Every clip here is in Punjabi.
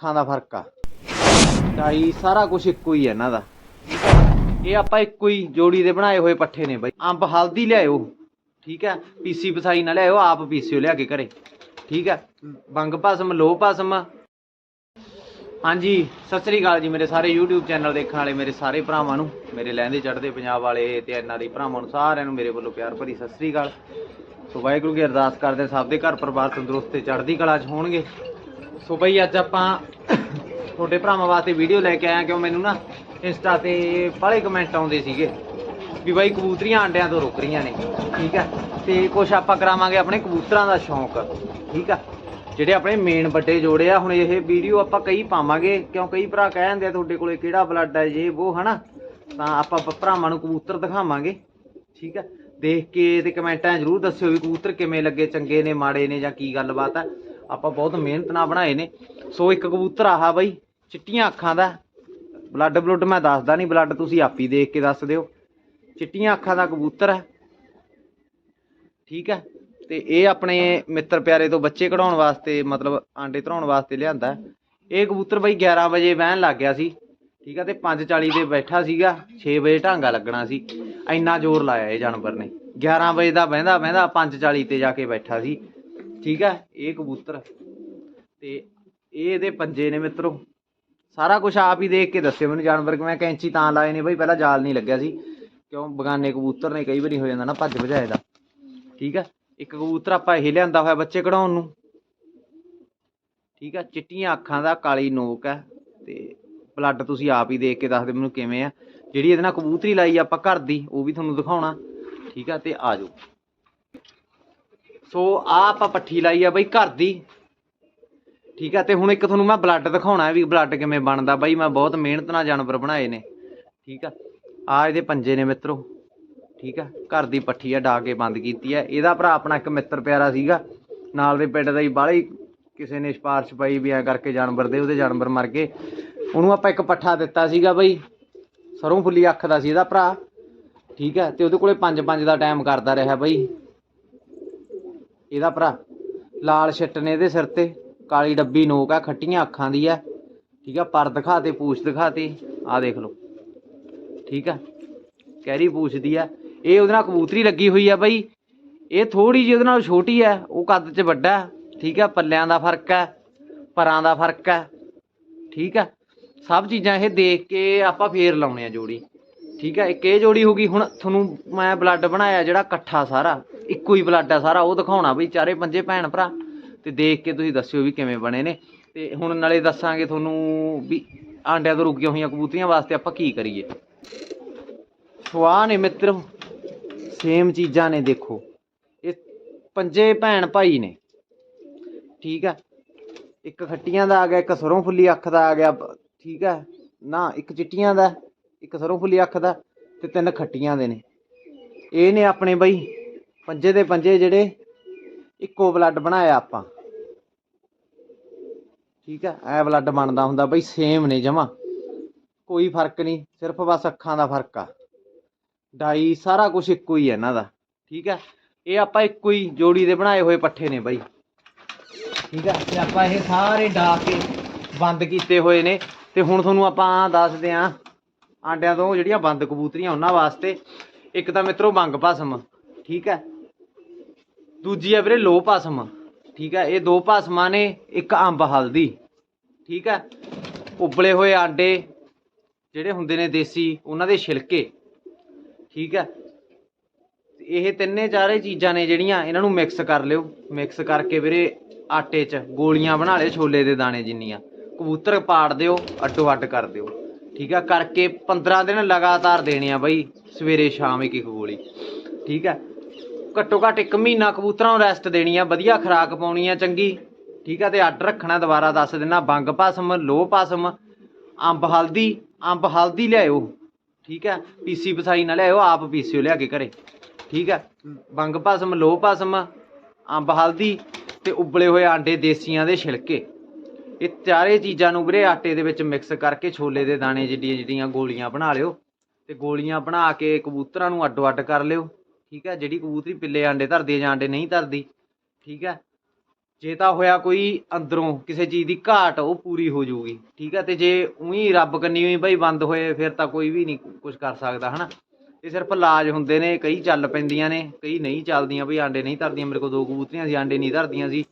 ਅੱਖਾਂ ਦਾ ਫ਼ਰਕ ਆ। ਡਾਈ ਸਾਰਾ ਕੁਝ ਇੱਕੋ ਹੀ ਹੈ ਇਹਨਾਂ ਦਾ। ਇਹ ਆਪਾਂ ਇੱਕੋ ਹੀ ਜੋੜੀ ਦੇ ਬਣਾਏ ਹੋਏ ਪੱਠੇ ਨੇ ਬਾਈ। ਅੰਬ ਹਲਦੀ ਲਿਆਇਓ, ਠੀਕ ਹੈ ਪੀਸੀ ਪਸਾਈ ਨਾ ਲਿਆਇਓ, ਆਪ ਪੀਸਿਓ ਲਿਆ ਕੇ ਘਰੇ। ਠੀਕ ਹੈ ਬੰਗ ਭਸਮ, ਲੋਹ ਭਸਮ। ਹਾਂਜੀ, ਸਤਿ ਸ੍ਰੀ ਅਕਾਲ ਜੀ ਮੇਰੇ ਸਾਰੇ YouTube ਚੈਨਲ ਦੇਖਣ ਵਾਲੇ, ਮੇਰੇ ਸਾਰੇ ਭਰਾਵਾਂ ਨੂੰ। ਮੇਰੇ ਲਹਿੰਦੇ ਚੜ੍ਹਦੇ ਪੰਜਾਬ ਵਾਲੇ ਤੇ ਇਹਨਾਂ ਦੇ ਭਰਾਵਾਂ ਨੂੰ, ਸਾਰਿਆਂ ਨੂੰ ਮੇਰੇ ਵੱਲੋਂ ਪਿਆਰ ਭਰੀ ਸਤਿ ਸ੍ਰੀ ਅਕਾਲ। ਸੋ ਵਾਹਿਗੁਰੂ ਕੀ ਅਰਦਾਸ ਕਰਦੇ ਸਭ ਦੇ ਘਰ ਪਰਿਵਾਰ ਤੰਦਰੁਸਤ ਤੇ ਚੜ੍ਹਦੀ ਕਲਾ 'ਚ ਹੋਣਗੇ। ਸੋ ਬਈ ਅੱਜ ਆਪਾਂ ਤੁਹਾਡੇ ਭਰਾਵਾਂ ਵਾਸਤੇ ਵੀਡੀਓ ਲੈ ਕੇ ਆਇਆ, ਕਿਉਂ ਮੈਨੂੰ ਨਾ ਇੰਸਟਾ ਤੇ ਬਾਹਲੇ ਕਮੈਂਟ ਆਉਂਦੇ ਸੀਗੇ ਵੀ ਬਾਈ ਕਬੂਤਰੀਆਂ ਆਂਡਿਆਂ ਤੋਂ ਰੁਕ ਰਹੀਆਂ ਨੇ, ਠੀਕ ਆ? ਤੇ ਕੁਛ ਆਪਾਂ ਕਰਾਵਾਂਗੇ ਆਪਣੇ ਕਬੂਤਰਾਂ ਦਾ ਸ਼ੌਂਕ, ਠੀਕ ਆ? ਜਿਹੜੇ ਆਪਣੇ ਮੇਨ ਵੱਡੇ ਜੋੜੇ ਆ, ਹੁਣ ਇਹ ਵੀਡੀਓ ਆਪਾਂ ਕਈ ਪਾਵਾਂਗੇ, ਕਿਉਂ ਕਈ ਭਰਾ ਕਹਿ ਜਾਂਦੇ ਆ ਤੁਹਾਡੇ ਕੋਲੇ ਕਿਹੜਾ ਬਲੱਡ ਹੈ ਜੇ ਉਹ ਹਨਾ? ਤਾਂ ਆਪਾਂ ਭਰਾਵਾਂ ਨੂੰ ਕਬੂਤਰ ਦਿਖਾਵਾਂਗੇ, ਠੀਕ ਆ? ਦੇਖ ਕੇ ਤੇ ਕਮੈਂਟਾਂ ਜ਼ਰੂਰ ਦੱਸਿਓ ਵੀ ਕਬੂਤਰ ਕਿਵੇਂ ਲੱਗੇ, ਚੰਗੇ ਨੇ, ਮਾੜੇ ਨੇ ਜਾਂ ਕੀ ਗੱਲਬਾਤ ਆ। ਆਪਾਂ ਬਹੁਤ ਮਿਹਨਤ ਨਾਲ ਬਣਾਏ ਨੇ। ਸੋ ਇੱਕ ਕਬੂਤਰ ਆਹਾ ਬਾਈ, ਚਿੱਟੀਆਂ ਅੱਖਾਂ ਦਾ। ਬਲੱਡ ਬਲੱਡ ਮੈਂ ਦੱਸਦਾ ਨਹੀਂ, ਬਲੱਡ ਤੁਸੀਂ ਆਪ ਹੀ ਦੇਖ ਕੇ ਦੱਸ ਦਿਓ। ਚਿੱਟੀਆਂ ਅੱਖਾਂ ਦਾ ਕਬੂਤਰ ਹੈ ਠੀਕ ਹੈ ਤੇ ਇਹ ਆਪਣੇ ਮਿੱਤਰ ਪਿਆਰੇ ਤੋਂ ਬੱਚੇ ਕਢਾਉਣ ਵਾਸਤੇ, ਮਤਲਬ ਆਂਡੇ ਧਰਾਉਣ ਵਾਸਤੇ ਲਿਆਂਦਾ। ਇਹ ਕਬੂਤਰ ਬਾਈ 11 ਵਜੇ ਵਹਿਣ ਲੱਗ ਗਿਆ ਸੀ। ਠੀਕ ਹੈ ਤੇ 5:40 ਤੇ ਬੈਠਾ ਸੀਗਾ। 6 ਵਜੇ ਢਾਂਗਾ ਲੱਗਣਾ ਸੀ। ਇੰਨਾ ਜ਼ੋਰ ਲਾਇਆ ਇਹ ਜਾਨਵਰ ਨੇ। 11 ਵਜੇ ਦਾ ਵਹਿੰਦਾ ਬਹਿੰਦਾ 5:40 ਤੇ ਜਾ ਕੇ ਬੈਠਾ ਸੀ। ਠੀਕ ਹੈ ਇਹ ਕਬੂਤਰ। ਤੇ ਇਹ ਇਹਦੇ ਪੰਜੇ ਨੇ ਮਿੱਤਰੋ। ਸਾਰਾ ਕੁਝ ਆਪ ਹੀ ਦੇਖ ਕੇ ਦੱਸਿਓ ਮੈਨੂੰ ਜਾਨਵਰ ਕਿ ਮੈਂ ਕੈਂਚੀ ਤਾਂ ਲਾਏ ਨੇ ਬਈ, ਪਹਿਲਾਂ ਜਾਲ ਨਹੀਂ ਲੱਗਿਆ ਸੀ। ਕਿਉਂ? ਬਗਾਨੇ ਕਬੂਤਰ ਨੇ ਕਈ ਵਾਰੀ ਹੋ ਜਾਂਦਾ ਨਾ ਭੱਜ ਭਜਾਏ ਦਾ। ਠੀਕ ਹੈ ਇੱਕ ਕਬੂਤਰ ਆਪਾਂ ਇਹ ਲਿਆਂਦਾ ਹੋਇਆ ਬੱਚੇ ਕਢਾਉਣ ਨੂੰ। ਠੀਕ ਆ? ਚਿੱਟੀਆਂ ਅੱਖਾਂ ਦਾ ਕਾਲੀ ਨੋਕ ਹੈ ਤੇ ਬਲੱਡ ਤੁਸੀਂ ਆਪ ਹੀ ਦੇਖ ਕੇ ਦੱਸ ਦਿਓ ਮੈਨੂੰ ਕਿਵੇਂ ਆ। ਜਿਹੜੀ ਇਹਦੇ ਨਾਲ ਕਬੂਤਰੀ ਲਾਈ ਆਪਾਂ ਘਰ ਦੀ, ਉਹ ਵੀ ਤੁਹਾਨੂੰ ਦਿਖਾਉਣਾ। ਠੀਕ ਆ? ਤੇ ਆ ਜਾਓ। ਸੋ ਆ ਆਪਾਂ ਪੱਠੀ ਲਾਈ ਆ ਬਈ ਘਰ ਦੀ। ਠੀਕ ਆ, ਤੇ ਹੁਣ ਇੱਕ ਤੁਹਾਨੂੰ ਮੈਂ ਬਲੱਡ ਦਿਖਾਉਣਾ ਹੈ ਵੀ ਬਲੱਡ ਕਿਵੇਂ ਬਣਦਾ। ਬਾਈ ਮੈਂ ਬਹੁਤ ਮਿਹਨਤ ਨਾਲ ਜਾਨਵਰ ਬਣਾਏ ਨੇ। ਠੀਕ ਆ ਆ ਇਹਦੇ ਪੰਜੇ ਨੇ ਮਿੱਤਰੋ। ਠੀਕ ਆ, ਘਰ ਦੀ ਪੱਠੀ ਆ, ਡਾ ਕੇ ਬੰਦ ਕੀਤੀ ਆ। ਇਹਦਾ ਭਰਾ ਆਪਣਾ ਇੱਕ ਮਿੱਤਰ ਪਿਆਰਾ ਸੀਗਾ। ਨਾਲ ਦੇ ਪਿੰਡ ਦਾ ਹੀ ਬਾਹਲੀ ਕਿਸੇ ਨੇ ਸਿਫਾਰਿਸ਼ ਪਾਈ ਵੀ ਐ ਕਰਕੇ ਜਾਨਵਰ ਦੇ, ਉਹਦੇ ਜਾਨਵਰ ਮਰ ਗਏ। ਉਹਨੂੰ ਆਪਾਂ ਇੱਕ ਪੱਠਾ ਦਿੱਤਾ ਸੀਗਾ ਬਈ। ਸਰੋਂ ਫੁੱਲੀ ਅੱਖ ਦਾ ਸੀ ਇਹਦਾ ਭਰਾ। ਠੀਕ ਹੈ ਤੇ ਉਹਦੇ ਕੋਲੇ 5-5 ਦਾ ਟਾਈਮ ਕਰਦਾ ਰਿਹਾ ਬਈ। ਇਹਦਾ ਭਰਾ। ਲਾਲ ਛਿੱਟ ਨੇ ਇਹਦੇ ਸਿਰ ਤੇ। ਕਾਲੀ ਡੱਬੀ ਨੋਕ ਆ, ਖੱਟੀਆਂ ਅੱਖਾਂ ਦੀ ਆ। ਠੀਕ ਆ, ਪਰ ਦਿਖਾਤੇ ਪੂਛ ਦਿਖਾਤੇ ਆ ਦੇਖ ਲਓ। ਠੀਕ ਆ। ਕੈਰੀ ਪੂਛਦੀ ਆ। ਇਹ ਉਹਦੇ ਨਾਲ ਕਬੂਤਰੀ ਲੱਗੀ ਹੋਈ ਆ ਬਈ। ਇਹ ਥੋੜੀ ਜਿਹੀ ਉਹਦੇ ਨਾਲ ਛੋਟੀ ਆ। ਉਹ ਕੱਦ 'ਚ ਵੱਡਾ। ਠੀਕ ਆ, ਪੱਲਿਆਂ ਦਾ ਫ਼ਰਕ ਹੈ ਪਰਾਂ ਦਾ ਫ਼ਰਕ ਹੈ ਠੀਕ ਆ। ਸਭ ਚੀਜ਼ਾਂ ਇਹ ਦੇਖ ਕੇ ਆਪਾਂ ਫੇਰ ਲਾਉਣੇ ਆ ਜੋੜੀ। ਠੀਕ ਹੈ, ਇੱਕ ਇਹ ਜੋੜੀ ਹੋ ਗਈ, ਹੁਣ ਤੁਹਾਨੂੰ ਮੈਂ ਬਲੱਡ ਬਣਾਇਆ ਜਿਹੜਾ ਇਕੱਠਾ ਸਾਰਾ, ਇੱਕੋ ਹੀ ਬਲੱਡ ਆ ਸਾਰਾ, ਉਹ ਦਿਖਾਉਣਾ ਬਈ ਚਾਰੇ ਪੰਜੇ ਭੈਣ ਭਰਾ, ਤੇ ਦੇਖ ਕੇ ਤੁਸੀਂ ਦੱਸਿਓ ਵੀ ਕਿਵੇਂ ਬਣੇ ਨੇ। ਤੇ ਹੁਣ ਨਾਲੇ ਦੱਸਾਂਗੇ ਤੁਹਾਨੂੰ ਵੀ ਆਂਡਿਆਂ ਤੋਂ ਰੁਕੀਆਂ ਹੋਈਆਂ ਕਬੂਤਰੀਆਂ ਵਾਸਤੇ ਆਪਾਂ ਕੀ ਕਰੀਏ। ਸਵਾਹ ਨੇ ਮਿੱਤਰੋ ਸੇਮ ਚੀਜ਼ਾਂ ਨੇ ਦੇਖੋ। ਇਹ ਪੰਜੇ ਭੈਣ ਭਾਈ ਨੇ। ਠੀਕ ਆ ਇੱਕ ਖੱਟੀਆਂ ਦਾ ਆ ਗਿਆ, ਇੱਕ ਸਰੋਂ ਫੁੱਲੀ ਅੱਖ ਦਾ ਆ ਗਿਆ, ਠੀਕ ਆ ਨਾ, ਇੱਕ ਚਿੱਟੀਆਂ ਦਾ। ਇੱਕ ਸਰੋਂ ਫੁੱਲੀ ਅੱਖ ਦਾ ਤੇ ਤਿੰਨ ਖੱਟੀਆਂ ਦੇ ਨੇ। ਇਹ ਨੇ ਆਪਣੇ ਬਈ ਪੰਜੇ ਦੇ ਪੰਜੇ ਜਿਹੜੇ ਇੱਕੋ ਬਲੱਡ ਬਣਾਇਆ ਆਪਾਂ। ਠੀਕ ਆ? ਐ ਬਲੱਡ ਬਣਦਾ ਹੁੰਦਾ ਬਈ ਸੇਮ ਨੇ ਜਮਾ। ਕੋਈ ਫ਼ਰਕ ਨਹੀਂ, ਸਿਰਫ ਬਸ ਅੱਖਾਂ ਦਾ ਫ਼ਰਕ ਆ। ਡਾਈ ਸਾਰਾ ਕੁਝ ਇੱਕੋ ਹੀ ਹੈ ਇਹਨਾਂ ਦਾ। ਠੀਕ ਹੈ ਇਹ ਆਪਾਂ ਇੱਕੋ ਹੀ ਜੋੜੀ ਦੇ ਬਣਾਏ ਹੋਏ ਪੱਠੇ ਨੇ ਬਾਈ। ਠੀਕ ਹੈ ਤੇ ਆਪਾਂ ਇਹ ਸਾਰੇ ਡਾ ਕੇ ਬੰਦ ਕੀਤੇ ਹੋਏ ਨੇ। ਤੇ ਹੁਣ ਤੁਹਾਨੂੰ ਆਪਾਂ ਦੱਸਦੇ ਆਂ ਆਂਡਿਆਂ ਤੋਂ ਜਿਹੜੀਆਂ ਬੰਦ ਕਬੂਤਰੀਆਂ ਉਹਨਾਂ ਵਾਸਤੇ ਇੱਕ ਤਾਂ ਮਿੱਤਰੋ ਬੰਗ ਭਸਮ, ਠੀਕ ਹੈ। ਦੂਜੀ ਹੈ ਵੀਰੇ ਲੋ ਭਸਮ, ਠੀਕ ਹੈ। ਇਹ ਦੋ ਭਸਮਾਂ ਨੇ, ਇੱਕ ਅੰਬ ਹਲਦੀ, ਠੀਕ ਹੈ। ਉਬਲੇ ਹੋਏ ਆਂਡੇ, ਜਿਹੜੇ ਹੁੰਦੇ ਨੇ ਦੇਸੀ, ਉਹਨਾਂ ਦੇ ਛਿਲਕੇ, ਠੀਕ ਹੈ। ਇਹ ਤਿੰਨੇ ਚਾਰੇ ਚੀਜ਼ਾਂ ਨੇ ਜਿਹੜੀਆਂ ਇਹਨਾਂ ਨੂੰ ਮਿਕਸ ਕਰ ਲਿਓ। ਮਿਕਸ ਕਰਕੇ ਵੀਰੇ ਆਟੇ 'ਚ ਗੋਲੀਆਂ ਬਣਾ ਲਿਓ ਛੋਲੇ ਦੇ ਦਾਣੇ ਜਿੰਨੀਆਂ। ਕਬੂਤਰ ਪਾੜ ਦਿਓ ਅੱਡੋ ਅੱਡ ਕਰ ਦਿਓ। ਠੀਕ ਆ, ਕਰਕੇ 15 ਦਿਨ ਲਗਾਤਾਰ ਦੇਣੇ ਆ ਬਈ, ਸਵੇਰੇ ਸ਼ਾਮ ਇੱਕ ਇੱਕ ਗੋਲੀ, ਠੀਕ ਆ। ਘੱਟੋ ਘੱਟ ਇੱਕ ਮਹੀਨਾ ਕਬੂਤਰਾਂ ਨੂੰ ਰੈਸਟ ਦੇਣੀ ਆ, ਵਧੀਆ ਖੁਰਾਕ ਪਾਉਣੀ ਆ ਚੰਗੀ, ਠੀਕ ਆ, ਤੇ ਅੱਡ ਰੱਖਣਾ ਦੁਬਾਰਾ ਦੱਸ ਦੇਣਾ ਬੰਗ ਭਸਮ, ਲੋਹ ਭਸਮ, ਅੰਬ ਹਲਦੀ ਅੰਬ ਹਲਦੀ ਲਿਆਇਓ, ਠੀਕ ਹੈ ਪੀਸੀ ਪਸਾਈ ਨਾ ਲਿਆਇਓ, ਆਪ ਪੀਸਿਓ ਲਿਆ ਕੇ ਘਰੇ, ਠੀਕ ਹੈ ਬੰਗ ਭਸਮ, ਲੋਹ ਭਸਮ, ਅੰਬ ਹਲਦੀ, ਤੇ ਉਬਲੇ ਹੋਏ ਆਂਡੇ ਦੇਸੀਆਂ ਦੇ ਛਿਲਕੇ। ਇਹ ਚਾਰੇ ਚੀਜ਼ਾਂ ਨੂੰ ਵੀਰੇ ਆਟੇ ਦੇ ਵਿੱਚ ਮਿਕਸ ਕਰਕੇ ਛੋਲੇ ਦੇ ਦਾਣੇ ਜਿੱਡੀਆਂ ਜਿੱਡੀਆਂ ਗੋਲੀਆਂ ਬਣਾ ਲਿਓ। ਤੇ ਗੋਲੀਆਂ ਬਣਾ ਕੇ ਕਬੂਤਰਾਂ ਨੂੰ ਅੱਡੋ ਅੱਡ ਕਰ ਲਿਓ। ਠੀਕ ਹੈ, ਜਿਹੜੀ ਕਬੂਤਰੀ ਪਿੱਲੇ ਆਂਡੇ ਧਰਦੀ ਜਾਂ ਆਂਡੇ ਨਹੀਂ ਧਰਦੀ। ਠੀਕ ਹੈ, ਜੇ ਤਾਂ ਹੋਇਆ ਕੋਈ ਅੰਦਰੋਂ ਕਿਸੇ ਚੀਜ਼ ਦੀ ਘਾਟ, ਉਹ ਪੂਰੀ ਹੋ ਜਾਊਗੀ। ਠੀਕ ਹੈ, ਤੇ ਜੇ ਉਹੀ ਰੱਬ ਕੰਨੀ ਹੋਈ ਬਈ ਬੰਦ ਹੋਏ, ਫਿਰ ਤਾਂ ਕੋਈ ਵੀ ਨਹੀਂ ਕੁਝ ਕਰ ਸਕਦਾ, ਹਨਾ? ਇਹ ਸਿਰਫ ਇਲਾਜ ਹੁੰਦੇ ਨੇ, ਕਈ ਚੱਲ ਪੈਂਦੀਆਂ ਨੇ, ਕਈ ਨਹੀਂ ਚੱਲਦੀਆਂ, ਬਈ ਆਂਡੇ ਨਹੀਂ ਧਰਦੀਆਂ। ਮੇਰੇ ਕੋਲ ਦੋ ਕਬੂਤਰੀਆਂ ਸੀ, ਆਂਡੇ ਨਹੀਂ ਧਰਦੀਆਂ ਸੀ।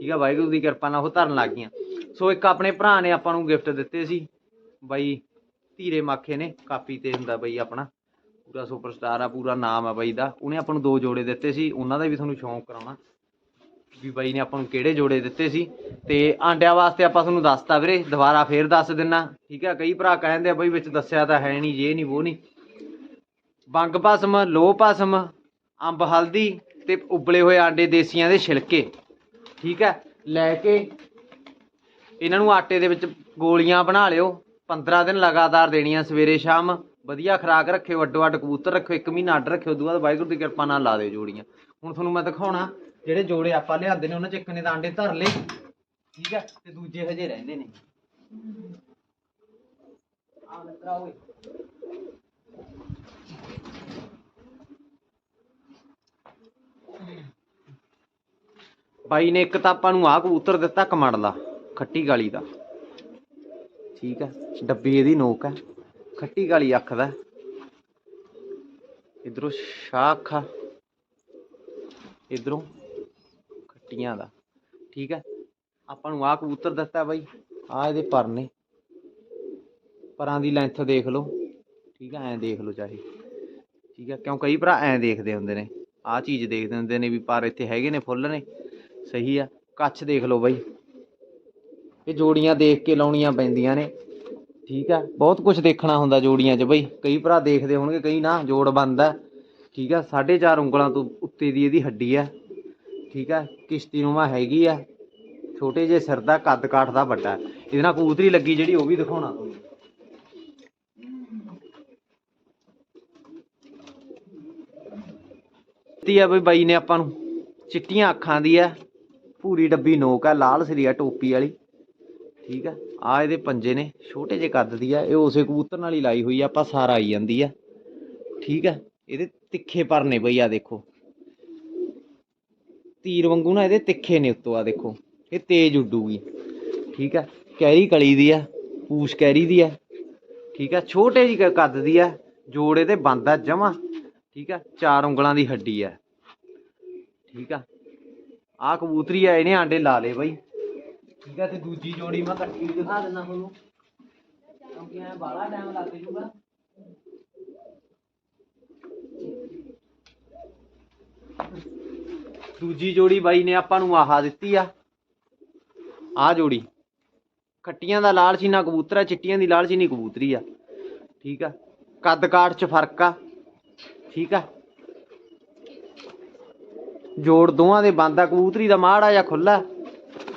ਠੀਕ ਆ, ਵਾਹਿਗੁਰੂ ਦੀ ਕਿਰਪਾ ਨਾਲ ਉਹ ਧਰਨ ਲੱਗ ਗਈਆਂ। ਸੋ ਇੱਕ ਆਪਣੇ ਭਰਾ ਨੇ ਆਪਾਂ ਨੂੰ ਗਿਫਟ ਦਿੱਤੇ ਸੀ। ਬਾਈ ਧੀਰੇ ਮਾਖੇ ਨੇ, ਕਾਪੀ ਤੇ ਹੁੰਦਾ ਬਈ ਆਪਣਾ। ਪੂਰਾ ਸੁਪਰਸਟਾਰ ਆ, ਪੂਰਾ ਨਾਮ ਆ ਬਾਈ ਦਾ। ਉਹਨੇ ਆਪਾਂ ਨੂੰ ਦੋ ਜੋੜੇ ਦਿੱਤੇ ਸੀ। ਉਹਨਾਂ ਦਾ ਵੀ ਤੁਹਾਨੂੰ ਸ਼ੌਂਕ ਕਰਾਉਣਾ। ਵੀ ਬਾਈ ਨੇ ਆਪਾਂ ਨੂੰ ਕਿਹੜੇ ਜੋੜੇ ਦਿੱਤੇ ਸੀ। ਤੇ ਆਂਡਿਆਂ ਵਾਸਤੇ ਆਪਾਂ ਤੁਹਾਨੂੰ ਦੱਸਤਾ ਵੀਰੇ। ਦੁਬਾਰਾ ਫੇਰ ਦੱਸ ਦਿੰਨਾ। ਠੀਕ ਆ, ਕਈ ਭਰਾ ਕਹਿੰਦੇ ਆ ਬਈ ਵਿੱਚ ਦੱਸਿਆ ਤਾਂ ਹੈ ਨਹੀਂ, ਜੇ ਨਹੀਂ ਉਹ ਨਹੀਂ। ਬੰਗ ਭਸਮ, ਲੋਹ ਭਸਮ, ਅੰਬ ਹਲਦੀ ਤੇ ਉਬਲੇ ਹੋਏ ਆਂਡੇ ਦੇਸੀਆਂ ਦੇ ਛਿਲਕੇ। ਠੀਕ ਹੈ, ਲੈ ਕੇ ਇਹਨਾਂ ਨੂੰ ਆਟੇ ਦੇ ਵਿੱਚ ਗੋਲੀਆਂ ਬਣਾ ਲਿਓ। 15 ਦਿਨ ਲਗਾਤਾਰ ਦੇਣੀਆਂ ਸਵੇਰੇ ਸ਼ਾਮ। ਵਧੀਆ ਖੁਰਾਕ ਰੱਖਿਓ, ਅੱਡੋ ਅੱਡ ਕਬੂਤਰ ਰੱਖਿਓ, ਇੱਕ ਮਹੀਨਾ ਅੱਡ ਰੱਖਿਓ, ਉਦੋਂ ਬਾਅਦ ਵਾਹਿਗੁਰੂ ਦੀ ਕਿਰਪਾ ਨਾਲ ਲਾ ਦਿਓ ਜੋੜੀਆਂ। ਹੁਣ ਤੁਹਾਨੂੰ ਮੈਂ ਦਿਖਾਉਣਾ, ਜਿਹੜੇ ਜੋੜੇ ਆਪਾਂ ਲਿਆਂਦੇ ਨੇ, ਉਹਨਾਂ ਚ ਇੱਕ ਨੇ ਤਾਂ ਆਂਡੇ ਧਰ ਲਏ, ਠੀਕ ਹੈ, ਤੇ ਦੂਜੇ ਹਜੇ ਰਹਿੰਦੇ ਨੇ। ਆ ਲੱਗਾ ਓਏ। ਬਾਈ ਨੇ ਇੱਕ ਤਾਂ ਆਪਾਂ ਨੂੰ ਆਹ ਕਬੂਤਰ ਦਿੱਤਾ ਕਮੜ ਦਾ, ਖੱਟੀ ਗਾਲੀ ਦਾ। ਠੀਕ ਹੈ, ਡੱਬੀ ਇਹਦੀ ਨੋਕ ਹੈ, ਖੱਟੀ ਗਾਲੀ ਅੱਖ ਦਾ। ਇਧਰੋਂ ਸ਼ਾਖ ਆ, ਇਧਰੋਂ ਖੱਟੀਆਂ ਦਾ। ਠੀਕ ਹੈ, ਆਪਾਂ ਨੂੰ ਆਹ ਕਬੂਤਰ ਦਿੱਤਾ ਬਾਈ, ਆਹ ਇਹਦੇ ਪਰ ਨੇ। ਪਰਾਂ ਦੀ ਲੈਂਥ ਦੇਖ ਲਓ। ਠੀਕ ਹੈ, ਐਂ ਦੇਖ ਲਓ ਚਾਹੇ। ਠੀਕ ਹੈ, ਕਿਉਂ ਕਈ ਭਰਾ ਐਂ ਦੇਖਦੇ ਹੁੰਦੇ ਨੇ। ਆਹ ਚੀਜ਼ ਦੇਖਦੇ ਹੁੰਦੇ ਨੇ ਵੀ ਪਰ ਇੱਥੇ ਹੈਗੇ ਨੇ, ਫੁੱਲ ਨੇ। ਸਹੀ ਆ ਕੱਛ ਦੇਖ ਲਓ ਬਾਈ। ਇਹ ਜੋੜੀਆਂ ਦੇਖ ਕੇ ਲਾਉਣੀਆਂ ਪੈਂਦੀਆਂ ਨੇ। ਠੀਕ ਆ, ਬਹੁਤ ਕੁਝ ਦੇਖਣਾ ਹੁੰਦਾ ਜੋੜੀਆਂ 'ਚ ਬਈ। ਕਈ ਭਰਾ ਦੇਖਦੇ ਹੋਣਗੇ, ਕਈ ਨਾ, ਜੋੜ ਬੰਦਾ ਠੀਕ ਆ 4.5 ਉਂਗਲਾਂ ਤੋਂ ਉੱਤੇ ਦੀ ਇਹਦੀ ਹੱਡੀ ਆ। ਠੀਕ ਆ, ਕਿਸ਼ਤੀ ਨੂੰਮਾ ਹੈਗੀ ਆ। ਛੋਟੇ ਜਿਹੇ ਸਿਰ ਦਾ, ਕੱਦ ਕਾਠ ਦਾ ਵੱਡਾ। ਇਹਦੇ ਨਾਲ ਕਬੂਤਰੀ ਲੱਗੀ ਜਿਹੜੀ, ਉਹ ਵੀ ਦਿਖਾਉਣਾ ਤੁਹਾਨੂੰ। ਤੀ ਆ ਬਈ ਬਾਈ ਨੇ ਆਪਾਂ ਨੂੰ। ਚਿੱਟੀਆਂ ਅੱਖਾਂ ਦੀ ਆ। ਪੂਰੀ ਡੱਬੀ ਨੋਕ ਆ, ਲਾਲ ਸਰੀ ਆ, ਟੋਪੀ ਵਾਲੀ। ਠੀਕ ਆ? ਆ ਇਹਦੇ ਪੰਜੇ ਨੇ, ਛੋਟੇ ਜਿਹੇ ਕੱਦ ਦੀ ਆ, ਇਹ ਉਸੇ ਕਬੂਤਰ ਨਾਲ ਹੀ ਲਾਈ ਹੋਈ ਆ, ਆਪਾਂ ਸਾਰਾ ਆਈ ਜਾਂਦੀ ਆ। ਠੀਕ ਆ? ਇਹਦੇ ਤਿੱਖੇ ਪਰ ਨੇ ਬਈ ਆ ਦੇਖੋ। ਤੀਰ ਵਾਂਗੂ ਨਾ ਇਹਦੇ ਤਿੱਖੇ ਨੇ ਉੱਤੋਂ, ਆ ਦੇਖੋ। ਇਹ ਤੇਜ਼ ਉੱਡੂਗੀ। ਠੀਕ ਆ? ਕੈਰੀ ਕਲੀ ਦੀ ਆ, ਪੂਛ ਕੈਰੀ ਦੀ ਆ। ਠੀਕ ਆ? ਛੋਟੇ ਜਿਹੇ ਕੱਦ ਦੀ ਆ, ਜੋੜੇ ਤੇ ਬੰਦ ਆ, ਜਮਾ। ਠੀਕ ਆ? ਚਾਰ ਉਂਗਲਾਂ ਦੀ ਹੱਡੀ ਆ। ਠੀਕ ਆ? ਆ ਕਬੂਤਰੀ ਆ ਇਹਨੇ ਆਂਡੇ ਲਾ ਲਏ ਬਾਈ। ਠੀਕ ਆ, ਤੇ ਦੂਜੀ ਜੋੜੀ ਮੈਂ ਕੱਟੀ ਦਿਖਾ ਦਿੰਦਾ ਤੁਹਾਨੂੰ। ਕਿਉਂਕਿ ਐ ਬਾਲਾ ਟਾਈਮ ਲੱਗ ਜੂਗਾ ਦੂਜੀ ਜੋੜੀ ਬਾਈ ਨੇ ਆਪਾਂ ਨੂੰ ਆਹ ਦਿੱਤੀ ਆ। ਆ ਜੋੜੀ। ਖੱਟੀਆਂ ਦਾ ਲਾਲ ਚੀਨਾ ਕਬੂਤਰ ਆ, ਚਿੱਟੀਆਂ ਦੀ ਲਾਲ ਚੀਨੀ ਕਬੂਤਰੀ ਆ। ਠੀਕ ਆ, ਕੱਦ ਕਾਠ ਚ ਫ਼ਰਕ ਆ। ਠੀਕ ਆ ਜੋੜ ਦੋਵਾਂ ਦੇ ਬੰਦ ਆ, ਕਬੂਤਰੀ ਦਾ ਮਾੜਾ ਜਾਂ ਖੁੱਲਾ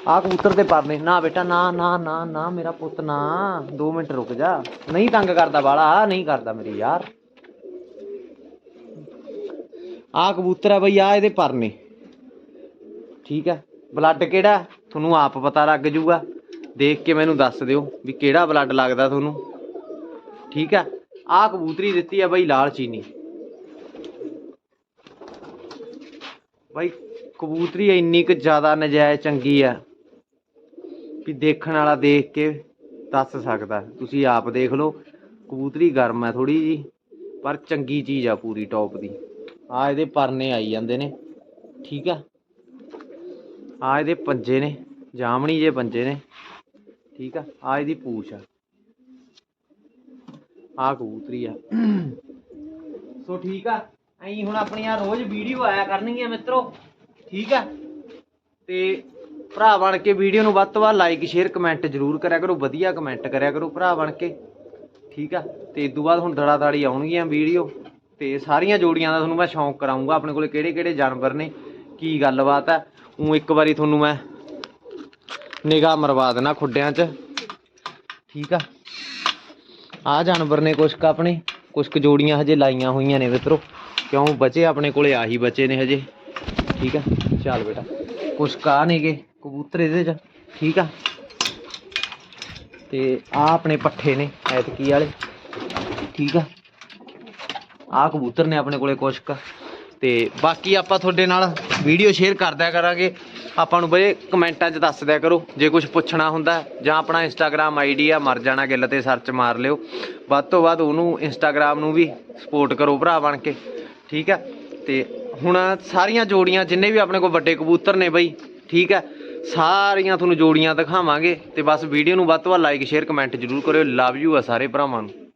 ਆ ਕਬੂਤਰ ਦੇ ਪਰਨੇ। ਨਾ ਬੇਟਾ, ਨਾ ਨਾ ਨਾ ਨਾ, ਮੇਰਾ ਪੁੱਤ, ਨਾ। 2 ਮਿੰਟ ਰੁਕ ਜਾ। ਨਹੀਂ ਤੰਗ ਕਰਦਾ ਬਾਲਾ ਨਹੀਂ ਕਰਦਾ ਮੇਰੀ ਯਾਰ। ਆ ਕਬੂਤਰ ਆ ਬਈ ਆ ਇਹਦੇ ਪਰਨੇ। ਠੀਕ ਹੈ ਬਲੱਡ ਕਿਹੜਾ? ਤੁਹਾਨੂੰ ਆਪ ਪਤਾ ਲੱਗ ਜੂਗਾ। ਦੇਖ ਕੇ ਮੈਨੂੰ ਦੱਸ ਦਿਓ ਵੀ ਕਿਹੜਾ ਬਲੱਡ ਲੱਗਦਾ ਤੁਹਾਨੂੰ। ਠੀਕ ਹੈ ਆ ਕਬੂਤਰੀ ਦਿੱਤੀ ਆ ਬਈ ਲਾਲ ਚੀਨੀ। ਬਾਈ, ਕਬੂਤਰੀ ਇੰਨੀ ਕੁ ਜ਼ਿਆਦਾ ਨਜਾਇਜ਼ ਚੰਗੀ ਆ ਵੀ ਦੇਖਣ ਵਾਲਾ ਦੇਖ ਕੇ ਦੱਸ ਸਕਦਾ। ਤੁਸੀਂ ਆਪ ਦੇਖ ਲਓ, ਕਬੂਤਰੀ ਗਰਮ ਹੈ ਥੋੜੀ ਜੀ ਪਰ ਚੰਗੀ ਚੀਜ਼ ਆ ਪੂਰੀ ਟੌਪ ਦੀ। ਆ ਇਹਦੇ ਪਰਨੇ ਆਈ ਜਾਂਦੇ ਨੇ, ਠੀਕ ਆ? ਆ ਇਹਦੇ ਪੰਜੇ ਨੇ, ਜਾਮਣੀ ਜੇ ਪੰਜੇ ਨੇ, ਠੀਕ ਆ? ਆ ਇਹਦੀ ਪੂਛ ਆ। ਆ ਕਬੂਤਰੀ ਆ। ਸੋ ਠੀਕ ਆ ਐਂ ਹੁਣ ਆਪਣੀਆਂ ਰੋਜ਼ ਵੀਡੀਓ ਆਇਆ ਕਰਨਗੀਆਂ ਮਿੱਤਰੋ। ਠੀਕ ਆ ਤੇ ਭਰਾ ਬਣ ਕੇ ਵੀਡੀਓ ਨੂੰ ਵੱਧ ਤੋਂ ਵੱਧ ਲਾਈਕ ਸ਼ੇਅਰ ਕਮੈਂਟ ਜ਼ਰੂਰ ਕਰਿਆ ਕਰੋ, ਵਧੀਆ ਕਮੈਂਟ ਕਰਿਆ ਕਰੋ ਭਰਾ ਬਣ ਕੇ। ਠੀਕ ਆ ਤੇ ਇਸ ਤੋਂ ਬਾਅਦ ਹੁਣ ਦੜਾ ਦਾੜੀ ਆਉਣਗੀਆਂ ਵੀਡੀਓ। ਤੇ ਸਾਰੀਆਂ ਜੋੜੀਆਂ ਦਾ ਤੁਹਾਨੂੰ ਮੈਂ ਸ਼ੌਂਕ ਕਰਾਉਂਗਾ ਆਪਣੇ ਕੋਲੇ ਕਿਹੜੇ ਕਿਹੜੇ ਜਾਨਵਰ ਨੇ, ਕੀ ਗੱਲਬਾਤ ਹੈ। ਉਹ ਇੱਕ ਵਾਰੀ ਤੁਹਾਨੂੰ ਮੈਂ ਨਿਗਾਹ ਮਰਵਾ ਦੇਣਾ ਖੁੱਡਿਆਂ 'ਚ। ਠੀਕ ਆ ਆ ਜਾਨਵਰ ਨੇ ਕੁਛ ਕੁ ਆਪਣੇ ਕੁਛ ਕੁ ਜੋੜੀਆਂ ਹਜੇ ਲਾਈਆਂ ਹੋਈਆਂ ਨੇ ਮਿੱਤਰੋ। ਕਿਉਂ? ਬਚੇ ਆਪਣੇ ਕੋਲੇ ਆਹੀ ਬਚੇ ਨੇ ਹਜੇ। ਠੀਕ ਆ? ਚੱਲ ਬੇਟਾ। ਕੁਛ ਕਾ ਨੇਗੇ ਕਬੂਤਰ ਇਹਦੇ 'ਚ। ਠੀਕ ਆ? ਤੇ ਆ ਆਪਣੇ ਪੱਠੇ ਨੇ, ਐਤਕੀ ਵਾਲੇ। ਠੀਕ ਆ? ਆ ਕਬੂਤਰ ਨੇ ਆਪਣੇ ਕੋਲੇ ਕੁਛ ਕੁ। ਤੇ ਬਾਕੀ ਆਪਾਂ ਤੁਹਾਡੇ ਨਾਲ ਵੀਡੀਓ ਸ਼ੇਅਰ ਕਰਦਿਆ ਕਰਾਂਗੇ। ਆਪਾਂ ਨੂੰ ਬਈ ਕਮੈਂਟਾਂ 'ਚ ਦੱਸ ਦਿਆ ਕਰੋ। ਜੇ ਕੁਝ ਪੁੱਛਣਾ ਹੁੰਦਾ ਜਾਂ ਆਪਣਾ ਇੰਸਟਾਗ੍ਰam ਆਈਡੀ ਆ, ਮਰ ਜਾਣਾ ਗਿੱਲ ਤੇ ਸਰਚ ਮਾਰ ਲਿਓ। ਵੱਧ ਤੋਂ ਵੱਧ ਉਹਨੂੰ ਇੰਸਟਾਗ੍ਰam ਨੂੰ ਵੀ ਸਪੋਰਟ ਕਰੋ ਭਰਾ ਬਣ ਕੇ। ਠੀਕ ਹੈ? ਤੇ ਹੁਣ ਸਾਰੀਆਂ ਜੋੜੀਆਂ ਜਿੰਨੇ ਵੀ ਆਪਣੇ ਕੋਲ ਵੱਡੇ ਕਬੂਤਰ ਨੇ ਬਈ, ਠੀਕ ਹੈ? ਸਾਰੀਆਂ ਤੁਹਾਨੂੰ ਜੋੜੀਆਂ ਦਿਖਾਵਾਂਗੇ ਤੇ ਬਸ ਵੀਡੀਓ ਨੂੰ ਵੱਧ ਤੋਂ ਵੱਧ ਲਾਈਕ ਸ਼ੇਅਰ ਕਮੈਂਟ ਜ਼ਰੂਰ ਕਰਿਓ। ਲਵ ਯੂ ਆ ਸਾਰੇ ਭਰਾਵਾਂ ਨੂੰ।